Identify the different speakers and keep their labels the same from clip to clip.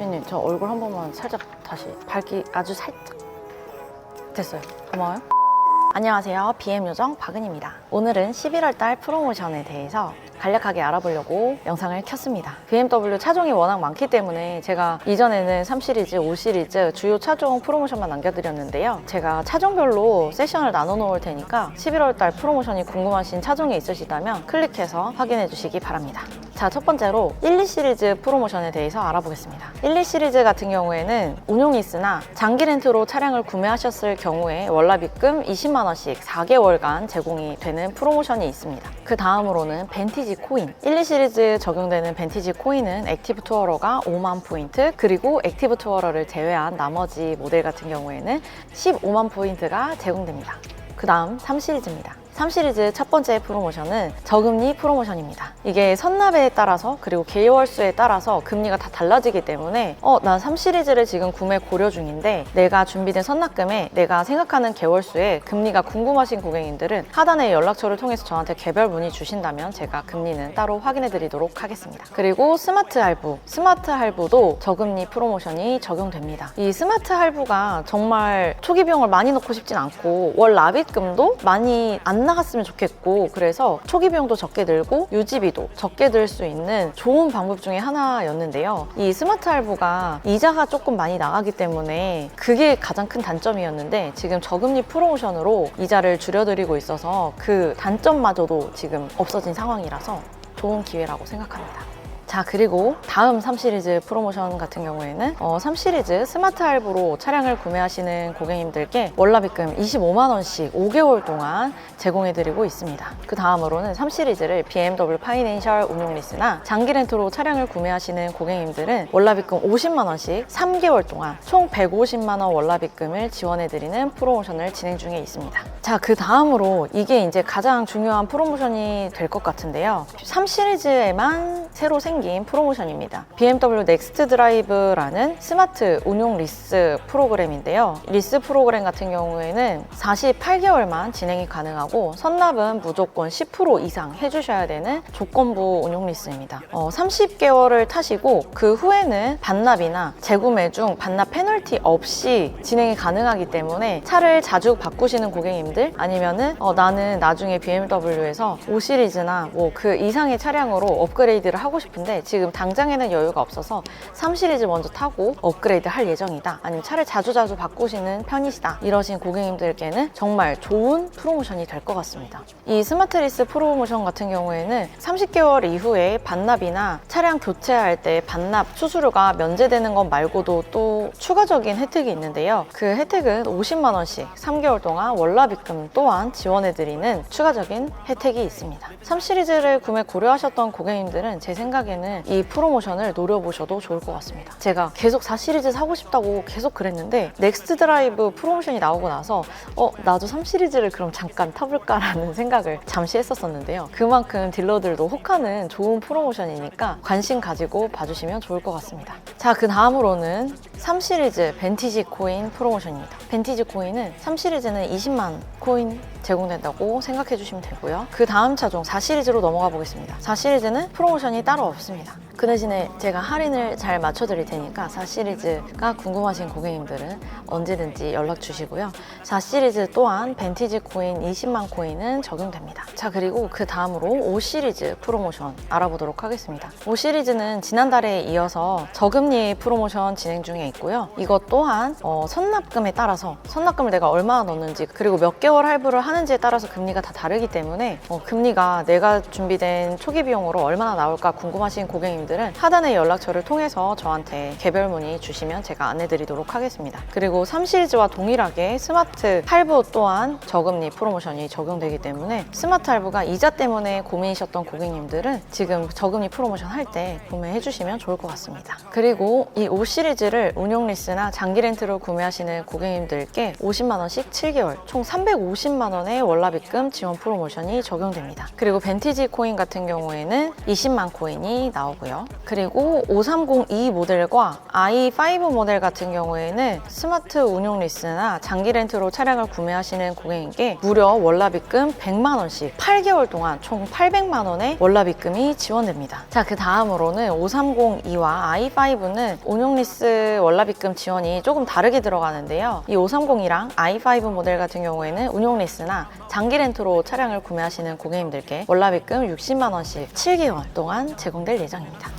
Speaker 1: 주인님 저 얼굴 한 번만 살짝 다시 밝기 아주 살짝. 됐어요. 고마워요. 안녕하세요. BM 요정 박은입니다. 오늘은 11월 달 프로모션에 대해서 간략하게 알아보려고 영상을 켰습니다. BMW 차종이 워낙 많기 때문에 제가 이전에는 3시리즈, 5시리즈 주요 차종 프로모션만 남겨드렸는데요. 제가 차종별로 세션을 나눠 놓을 테니까 11월 달 프로모션이 궁금하신 차종이 있으시다면 클릭해서 확인해 주시기 바랍니다 자, 첫 번째로 1, 2 시리즈 프로모션에 대해서 알아보겠습니다. 1, 2 시리즈 같은 경우에는 운용 리스나 장기 렌트로 차량을 구매하셨을 경우에 월납입금 20만 원씩 4개월간 제공이 되는 프로모션이 있습니다. 그 다음으로는 벤티지 코인. 1, 2 시리즈 적용되는 벤티지 코인은 액티브 투어러가 5만 포인트, 그리고 액티브 투어러를 제외한 나머지 모델 같은 경우에는 15만 포인트가 제공됩니다. 그 다음 3시리즈입니다. 3시리즈 첫 번째 프로모션은 저금리 프로모션입니다. 이게 선납에 따라서 그리고 개월수에 따라서 금리가 다 달라지기 때문에 어, 난 3시리즈를 지금 구매 고려 중인데 내가 준비된 선납금에 내가 생각하는 개월수에 금리가 궁금하신 고객님들은 하단의 연락처를 통해서 저한테 개별 문의 주신다면 제가 금리는 따로 확인해 드리도록 하겠습니다. 그리고 스마트 할부, 스마트 할부도 저금리 프로모션이 적용됩니다. 이 스마트 할부가 정말 초기 비용을 많이 넣고 싶진 않고 월 납입금도 많이 안 나갔으면 좋겠고 그래서 초기 비용도 적게 들고 유지비도 적게 들 수 있는 좋은 방법 중에 하나였는데요. 이 스마트 할부가 이자가 조금 많이 나가기 때문에 그게 가장 큰 단점이었는데 지금 저금리 프로모션으로 이자를 줄여드리고 있어서 그 단점마저도 지금 없어진 상황이라서 좋은 기회라고 생각합니다. 자 그리고 다음 3시리즈 프로모션 같은 경우에는 어, 3시리즈 스마트 할부로 차량을 구매하시는 고객님들께 월납입금 25만원씩 5개월 동안 제공해드리고 있습니다. 그 다음으로는 3시리즈를 BMW 파이낸셜 운용 리스나 장기 렌트로 차량을 구매하시는 고객님들은 월납입금 50만원씩 3개월 동안 총 150만원 월납입금을 지원해드리는 프로모션을 진행 중에 있습니다. 자 그 다음으로 이게 이제 가장 중요한 프로모션이 될 것 같은데요. 3시리즈에만 새로 생긴 생긴 프로모션입니다. BMW 넥스트 드라이브라는 스마트 운용 리스 프로그램인데요. 리스 프로그램 같은 경우에는 48개월만 진행이 가능하고 선납은 무조건 10% 이상 해주셔야 되는 조건부 운용 리스입니다. 어, 30개월을 타시고 그 후에는 반납이나 재구매 중 반납 페널티 없이 진행이 가능하기 때문에 차를 자주 바꾸시는 고객님들 아니면은 어, 나는 나중에 BMW에서 5 시리즈나 뭐 그 이상의 차량으로 업그레이드를 하고 싶은데 지금 당장에는 여유가 없어서 3 시리즈 먼저 타고 업그레이드 할 예정이다. 아니면 차를 자주자주 바꾸시는 편이시다. 이러신 고객님들께는 정말 좋은 프로모션이 될 것 같습니다. 이 스마트리스 프로모션 같은 경우에는 30개월 이후에 반납이나 차량 교체할 때 반납 수수료가 면제되는 것 말고도 또 추가적인 혜택이 있는데요. 그 혜택은 50만 원씩 3개월 동안 월납입금 또한 지원해드리는 추가적인 혜택이 있습니다. 3 시리즈를 구매 고려하셨던 고객님들은 제 생각에는 이 프로모션을 노려보셔도 좋을 것 같습니다. 제가 계속 4 시리즈 사고 싶다고 계속 그랬는데 넥스트 드라이브 프로모션이 나오고 나서 어 나도 3 시리즈를 그럼 잠깐 타볼까라는 생각을 잠시 했었었는데요. 그만큼 딜러들도 혹하는 좋은 프로모션이니까 관심 가지고 봐주시면 좋을 것 같습니다. 자, 그 다음으로는 3 시리즈 벤티지 코인 프로모션입니다. 벤티지 코인은 3 시리즈는 20만 코인 제공된다고 생각해 주시면 되고요. 그 다음 차종 4시리즈로 넘어가 보겠습니다. 4시리즈는 프로모션이 따로 없습니다. 그 대신에 제가 할인을 잘 맞춰드릴 테니까 4시리즈가 궁금하신 고객님들은 언제든지 연락 주시고요. 4시리즈 또한 벤티지 코인 20만 코인은 적용됩니다. 자, 그리고 그 다음으로 5시리즈 프로모션 알아보도록 하겠습니다. 5시리즈는 지난달에 이어서 저금리 프로모션 진행 중에 있고요. 이것 또한 어, 선납금에 따라서 선납금을 내가 얼마나 넣는지 그리고 몇 개월 할부를 하는지에 따라서 금리가 다 다르기 때문에 어, 금리가 내가 준비된 초기 비용으로 얼마나 나올까 궁금하신 고객님들 은 하단의 연락처를 통해서 저한테 개별 문의 주시면 제가 안내드리도록 하겠습니다. 그리고 3시리즈와 동일하게 스마트 할부 또한 저금리 프로모션이 적용되기 때문에 스마트 할부가 이자 때문에 고민이셨던 고객님들은 지금 저금리 프로모션 할 때 구매해 주시면 좋을 것 같습니다. 그리고 이 5시리즈를 운용 리스나 장기 렌트로 구매하시는 고객님들께 50만 원씩 7개월 총 350만 원의 월납입금 지원 프로모션이 적용됩니다. 그리고 벤티지 코인 같은 경우에는 20만 코인이 나오고요. 그리고 5302 모델과 i5 모델 같은 경우에는 스마트 운용 리스나 장기 렌트로 차량을 구매하시는 고객님께 무려 월납입금 100만 원씩 8개월 동안 총 800만 원의 월납입금이 지원됩니다. 자, 그 다음으로는 5302와 i5는 운용 리스 월납입금 지원이 조금 다르게 들어가는데요. 이 530이랑 i5 모델 같은 경우에는 운용 리스나 장기 렌트로 차량을 구매하시는 고객님들께 월납입금 60만 원씩 7개월 동안 제공될 예정입니다.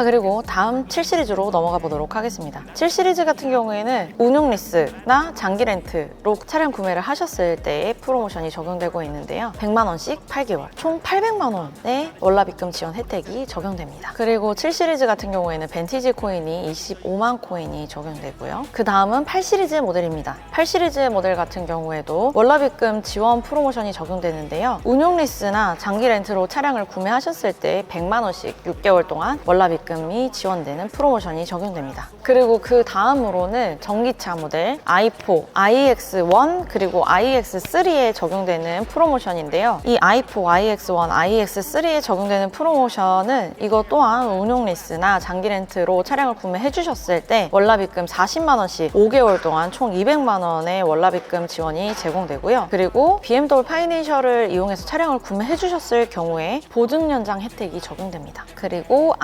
Speaker 1: 자 그리고 다음 7 시리즈로 넘어가 보도록 하겠습니다. 7 시리즈 같은 경우에는 운용 리스나 장기 렌트로 차량 구매를 하셨을 때의 프로모션이 적용되고 있는데요. 100만 원씩 8개월 총 800만 원의 월납입금 지원 혜택이 적용됩니다. 그리고 7 시리즈 같은 경우에는 벤티지 코인이 25만 코인이 적용되고요. 그 다음은 8 시리즈 모델입니다. 8 시리즈 모델 같은 경우에도 월납입금 지원 프로모션이 적용되는데요. 운용 리스나 장기 렌트로 차량을 구매하셨을 때 100만 원씩 6개월 동안 월납입금 이 지원되는 프로모션이 적용됩니다. 그리고 그 다음으로는 전기차 모델 i4, iX1 그리고 iX3에 적용되는 프로모션인데요. 이 i4, iX1, iX3에 적용되는 프로모션은 이것 또한 운용 리스나 장기 렌트로 차량을 구매해 주셨을 때 월납입금 40만 원씩 5개월 동안 총 200만 원의 월납입금 지원이 제공되고요. 그리고 BMW 파이낸셜을 이용해서 차량을 구매해 주셨을 경우에 보증 연장 혜택이 적용됩니다. 그리고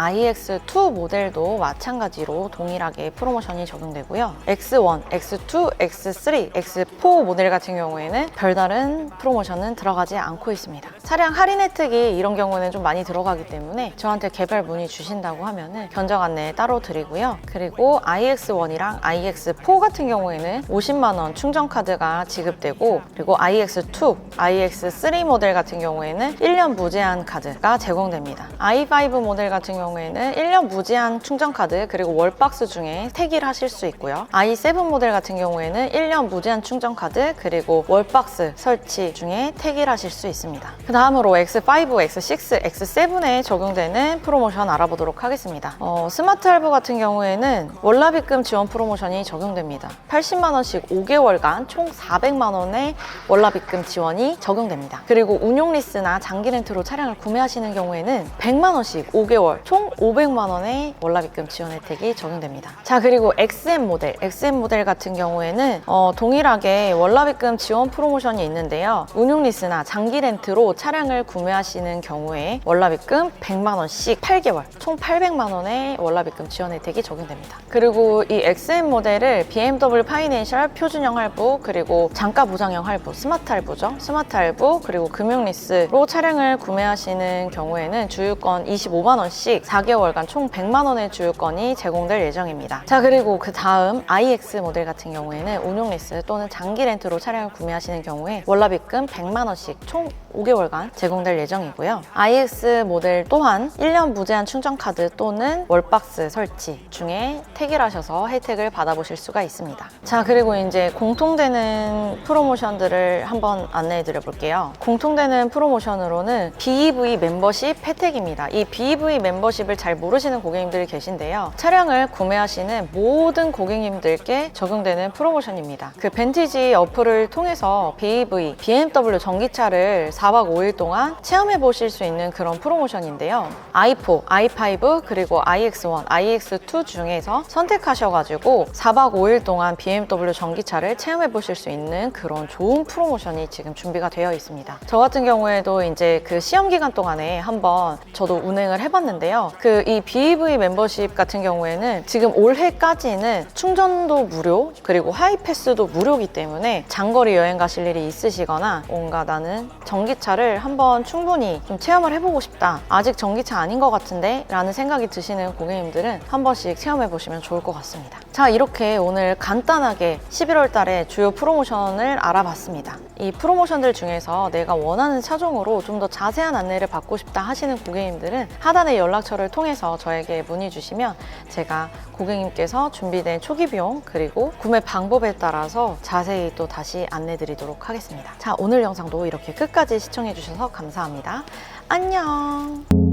Speaker 1: iX2 모델도 마찬가지로 동일하게 프로모션이 적용되고요. X1, X2, X3, X4 모델 같은 경우에는 별다른 프로모션은 들어가지 않고 있습니다. 차량 할인 혜택이 이런 경우는 좀 많이 들어가기 때문에 저한테 개별 문의 주신다고 하면은 견적 안내 따로 드리고요. 그리고 iX1이랑 iX4 같은 경우에는 50만 원 충전 카드가 지급되고 그리고 iX2, iX3 모델 같은 경우에는 1년 무제한 카드가 제공됩니다. i5 모델 같은 경우에는 1년 무제한 충전 카드 그리고 월박스 중에 택일 하실 수 있고요. i7 모델 같은 경우에는 1년 무제한 충전 카드 그리고 월박스 설치 중에 택일 하실 수 있습니다. 그 다음으로 X5, X6, X7에 적용되는 프로모션 알아보도록 하겠습니다. 어, 스마트 할부 같은 경우에는 월납입금 지원 프로모션이 적용됩니다. 80만 원씩 5개월간 총 400만 원의 월납입금 지원이 적용됩니다. 그리고 운용 리스나 장기 렌트로 차량을 구매하시는 경우에는 100만 원씩 5개월 총 500만 원의 월납입금 지원 혜택이 적용됩니다. 자 그리고 XM 모델, XM 모델 같은 경우에는 어, 동일하게 월납입금 지원 프로모션이 있는데요. 운용 리스나 장기 렌트로 차량 을 구매하시는 경우에 월납입금 100만 원씩 8개월 총 800만 원의 월납입금 지원 혜택이 적용됩니다. 그리고 이 XM 모델을 BMW 파이낸셜 표준형 할부 그리고 장가 보장형 할부, 스마트 할부죠. 스마트 할부 그리고 금융 리스로 차량을 구매하시는 경우에는 주유권 25만 원씩 4개월간 총 100만 원의 주유권이 제공될 예정입니다. 자 그리고 그 다음 iX 모델 같은 경우에는 운용 리스 또는 장기 렌트로 차량을 구매하시는 경우에 월납입금 100만 원씩 총 5개월간 제공될 예정이고요. iX 모델 또한 1년 무제한 충전 카드 또는 월박스 설치 중에 택일하셔서 혜택을 받아보실 수가 있습니다. 자 그리고 이제 공통되는 프로모션들을 한번 안내해 드려 볼게요. 공통되는 프로모션으로는 BEV 멤버십 혜택입니다. 이 BEV 멤버십을 잘 모르시는 고객님들이 계신데요. 차량을 구매하시는 모든 고객님들께 적용되는 프로모션입니다. 그 벤티지 어플을 통해서 BEV, BMW 전기차를 4박 5일 동안 체험해 보실 수 있는 그런 프로모션인데요. i4, i5 그리고 iX1, iX2 중에서 선택하셔가지고 4박 5일 동안 BMW 전기차를 체험해 보실 수 있는 그런 좋은 프로모션이 지금 준비가 되어 있습니다. 저 같은 경우에도 이제 그 시험 기간 동안에 한번 저도 운행을 해봤는데요. 그 이 BEV 멤버십 같은 경우에는 지금 올해까지는 충전도 무료 그리고 하이패스도 무료이기 때문에 장거리 여행 가실 일이 있으시거나 뭔가 나는 전기차를 한번 충분히 좀 체험을 해보고 싶다. 아직 전기차 아닌 것 같은데 라는 생각이 드시는 고객님들은 한 번씩 체험해 보시면 좋을 것 같습니다. 자 이렇게 오늘 간단하게 11월 달에 주요 프로모션을 알아봤습니다. 이 프로모션들 중에서 내가 원하는 차종으로 좀 더 자세한 안내를 받고 싶다 하시는 고객님들은 하단의 연락처를 통해서 저에게 문의 주시면 제가 고객님께서 준비된 초기 비용 그리고 구매 방법에 따라서 자세히 또 다시 안내 드리도록 하겠습니다. 자 오늘 영상도 이렇게 끝까지 시청해 주셔서 감사합니다. 안녕